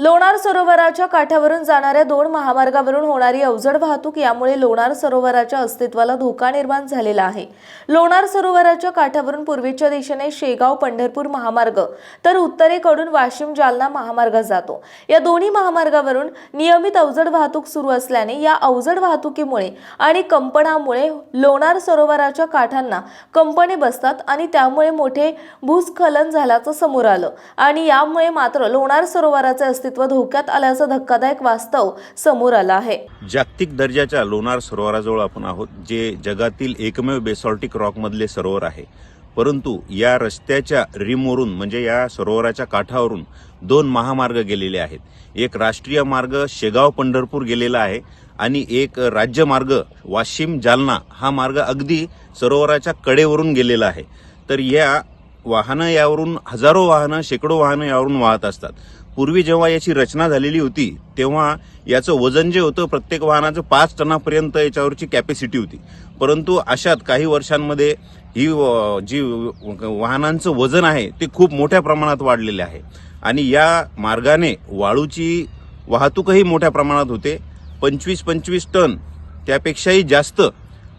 लोणार सरोवराच्या काठावरून जाणाऱ्या दोन महामार्गावरून होणारी अवजड वाहतूक यामुळे लोणार सरोवराच्या अस्तित्वाला धोका निर्माण झालेला आहे. लोणार सरोवराच्या काठावरून पूर्वेच्या दिशेने शेगाव पंढरपूर महामार्ग तर उत्तरेकडून वाशिम जालना महामार्ग जातो. या दोन्ही महामार्गावरून नियमित अवजड वाहतूक सुरू असल्याने या अवजड वाहतुकीमुळे आणि कंपनामुळे लोणार सरोवराच्या काठांना कंपने बसतात आणि त्यामुळे मोठे भूस्खलन झाल्याचं समोर आलं. आणि यामुळे मात्र लोणार सरोवराचे अस्तित्व धोक्यात आल्याचं धक्कादायक वास्तव समोर आलं आहे. जागतिक दर्जाच्या लोणार सरोवराजवळ आपण आहोत जे जगातील एकमेव बेसॉल्टिक रॉकमधले सरोवर आहे. परंतु या रस्त्याच्या रिमवरून म्हणजे या सरोवराच्या काठावरून दोन महामार्ग गेलेले आहेत. एक राष्ट्रीय मार्ग शेगाव पंढरपूर गेलेला आहे आणि एक राज्यमार्ग वाशिम जालना हा मार्ग अगदी सरोवराच्या कडेवरून गेलेला आहे. तर या वाहनं यावरून हजारो वाहनं शेकडो वाहनं यावरून वाहत असतात. पूर्वी जेव्हा याची रचना झालेली होती तेव्हा याचं वजन जे होतं प्रत्येक वाहनाचं पाच टनापर्यंत याच्यावरची कॅपॅसिटी होती. परंतु अशात काही वर्षांमध्ये ही जी वाहनांचं वजन आहे ते खूप मोठ्या प्रमाणात वाढलेले आहे. आणि या मार्गाने वाळूची वाहतूकही मोठ्या प्रमाणात होते. पंचवीस पंचवीस टन त्यापेक्षाही जास्त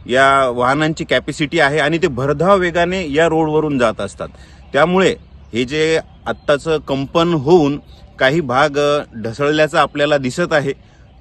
या वाहनांची कॅपॅसिटी आहे आणि ते भरधाव वेगाने या रोडवरून जात असतात. त्यामुळे हे जे आत्ताचं कंपन होऊन काही भाग ढसळल्याचा आपल्याला दिसत आहे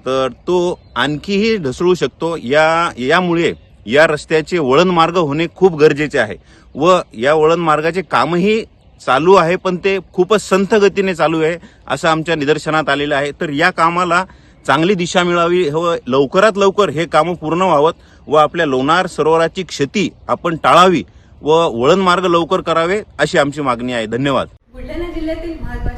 तर तो आणखीही ढसळू शकतो. या यामुळे या रस्त्याचे वळण मार्ग होणे खूप गरजेचे आहे व या वळण मार्गाचे कामही चालू आहे पण ते खूपच संथ गतीने चालू आहे असं आमच्या निदर्शनात आलेलं आहे. तर या कामाला चांगली दिशा मिळावी व लवकरात लवकर हे कामं पूर्ण व्हावत व आपल्या लोणार सरोवराची क्षती आपण टाळावी व वळण मार्ग लवकर करावे अशी आमची मागणी आहे. धन्यवाद. बुलढाणा जिल्ह्यातील